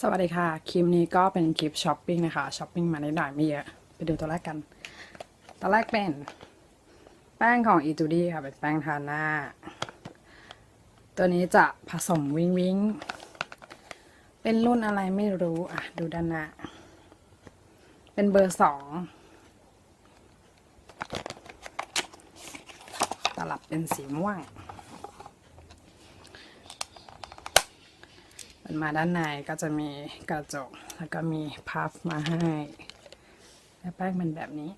สวัสดีค่ะคลิปนี้ก็เป็นคลิปช้อปปิ้งนะคะช้อปปิ้งมานิดหน่อยไม่เยอะไปดูตัวแรกกัน ตัวแรกเป็น แป้งของอีจูดี้ค่ะเป็นแป้งทาหน้า ตัวนี้จะผสมวิงวิงเป็นรุ่นอะไรไม่รู้อะดูด้านหน้าเป็นเบอร์สองตลับเป็นสีม่วง มาด้านในก็จะมีกระจก แล้วก็มีพัฟมาให้ และแป้งเป็นแบบนี้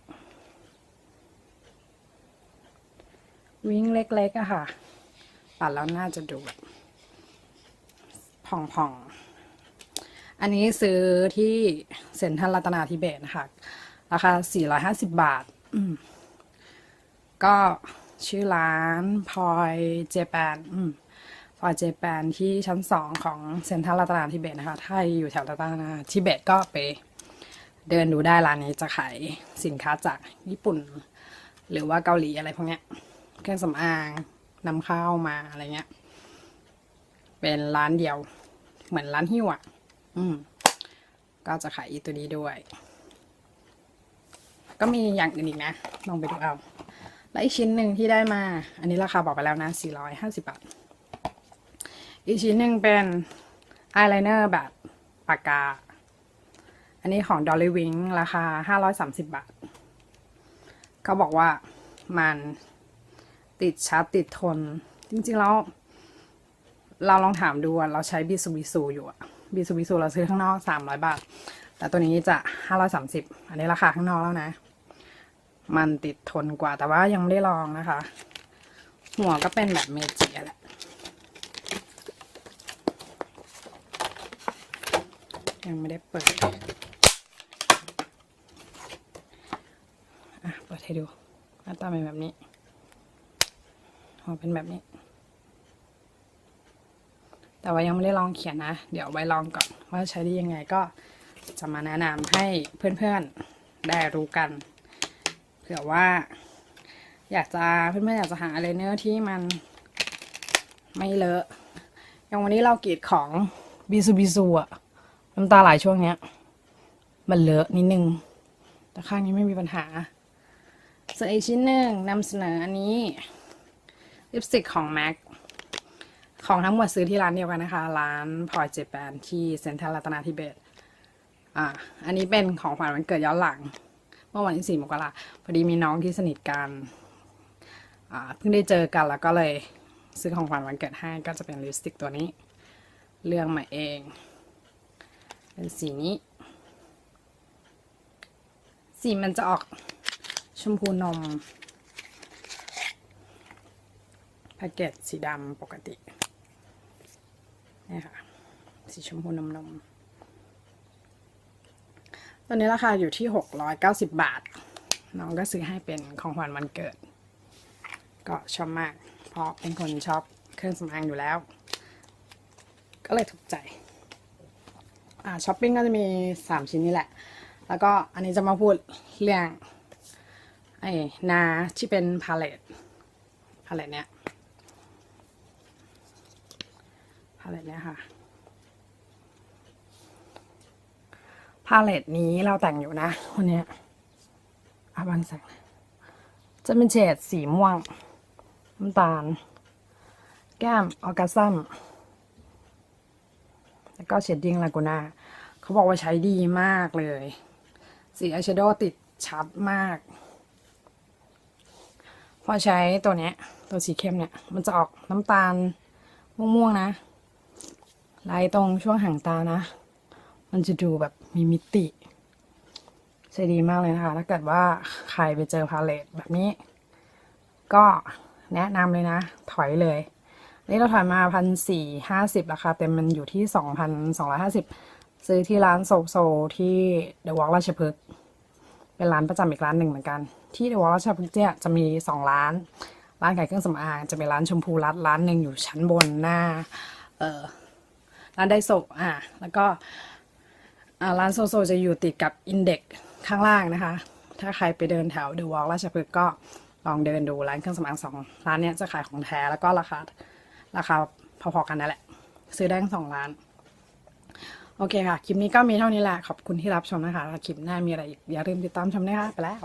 วิ้งเล็กๆอะค่ะปัดแล้วน่าจะดูแบบผ่องๆ อันนี้ซื้อที่เซ็นทรัลรัตนาธิเบศนะคะราคา 450 บาท ก็ชื่อร้านพลอยเจแปนอืม ฟอร์เจแปนที่ชั้นสองของเซ็นทรัลรัตนาธิเบศนะคะ ถ้าอยู่แถวรัตนาธิเบศก็ไปเดินดูได้ร้านนี้จะขายสินค้าจากญี่ปุ่น หรือว่าเกาหลีอะไรพวกเนี้ย เครื่องสำอางนำเข้ามาอะไรเงี้ย เป็นร้านเดียว เหมือนร้านหิ้วอะ อืม ก็จะขายอีตัวนี้ด้วย ก็มีอย่างอื่นอีกนะ ลองไปดูเอา และอีกชิ้นหนึ่งที่ได้มา อันนี้ราคาบอกไปแล้วนะ 450 บาท อีกชิ้นหนึ่งเป็นอายไลเนอร์แบบปากกา อันนี้ของ Dolly Wing ราคา 530 บาท เขาบอกว่ามันติดชัดติดทน จริงๆแล้ว เราลองถามดูเราใช้บิซูบิซูอยู่อะบิซูบิซูเราซื้อข้างนอก 300 บาท แต่ตัวนี้จะ 530 อันนี้ราคาข้างนอกแล้วนะ มันติดทนกว่าแต่ว่ายังไม่ได้ลองนะคะ หัวก็เป็นแบบเมจิแหละ ยังไม่ได้เปิดอะเปิดให้ดูหน้าตาเป็นแบบนี้หัวเป็นแบบนี้ แต่ว่ายังไม่ได้ลองเขียนนะ เดี๋ยวไว้ลองก่อนว่าใช้ได้ยังไงก็จะมาแนะนำให้เพื่อนๆได้รู้กัน เผื่อว่า อยากจะเพื่อนๆอยากจะหาอะไรเนื้อที่มันไม่เลอะอย่างวันนี้เรากรีดของบิซูบิซูอะ น้ำตาไหลช่วงเนี้ย มันเลอะนิดนึง แต่ข้างนี้ไม่มีปัญหาส่วนอีกชิ้นหนึ่งนำเสนออันนี้ลิปสติกของ MAC ของทั้งหมดซื้อที่ร้านเดียวกันนะคะ ร้านพอยเจแปนที่เซ็นทรัลรัตนาธิเบศอ่าอันนี้เป็นของขวัญวันเกิดย้อนหลัง เมื่อวันที่สี่มกราพอดีมีน้องที่สนิทกันอ่าเพิ่งได้เจอกันแล้วก็เลยซื้อของขวัญวันเกิดให้ก็จะเป็นลิปสติกตัวนี้เลือกมาเอง เป็นสีนี้ สีมันจะออกชมพูนมแพ็กเกจสีดำปกตินี่ค่ะ สีชมพูนมนมตอนนี้ราคาอยู่ที่หกร้อยเก้าสิบบาท น้องก็ซื้อให้เป็นของขวัญวันเกิด ก็ชอบมาก เพราะเป็นคนชอบเครื่องสำอางอยู่แล้ว ก็เลยถูกใจ อ่าช้อปปิ้งก็จะมีสามชิ้นนี้แหละ แล้วก็อันนี้จะมาพูดเรื่องไอ้นาที่เป็นพาเลตพาเลตเนี้ยพาเลตเนี้ยค่ะพาเลตนี้เราแต่งอยู่นะวันเนี้ยอาบังแสงจะเป็นเฉดสีม่วงน้ำตาล แก้มออร์กาซัม ก็เชดดิ้งลากูน่าเขาบอกว่าใช้ดีมากเลย สีอายแชโดว์ติดชัดมาก พอใช้ตัวเนี้ย ตัวสีเข้มเนี่ย มันจะออกน้ำตาลม่วงๆนะลายตรงช่วงหางตานะ มันจะดูแบบมีมิติใช้ดีมากเลยนะคะ ถ้าเกิดว่าใครไปเจอพาเลตแบบนี้ ก็แนะนำเลยนะ ถอยเลย นี่เราถอยมาพันสี่ห้าสิบราคาเต็มมันอยู่ที่สองพันสองร้อยห้าสิบซื้อที่ร้านโซโซที่เดอะวอล์กราชพฤกษ์เป็นร้านประจำอีกร้านหนึ่งเหมือนกัน ที่เดอะวอล์กราชพฤกษ์เนี่ยจะมีสองร้าน ร้านขายเครื่องสำอางจะเป็นร้านชมพูรัดร้านหนึ่งอยู่ชั้นบนหน้า เออร้านไดโซอะแล้วก็อ่าร้านโซโซจะอยู่ติดกับอินเด็กข้างล่างนะคะ ถ้าใครไปเดินแถวเดอะวอล์กราชพฤกษ์ก็ลองเดินดูร้านเครื่องสำอางสองร้านเนี้ยจะขายของแท้แล้วก็ราคา ราคาพอๆกันนั่นแหละ ซื้อได้ทั้งสองร้าน โอเคค่ะ คลิปนี้ก็มีเท่านี้แหละ ขอบคุณที่รับชมนะคะ คลิปหน้ามีอะไรอีก อย่าลืมติดตามชมนะคะ ไปแล้ว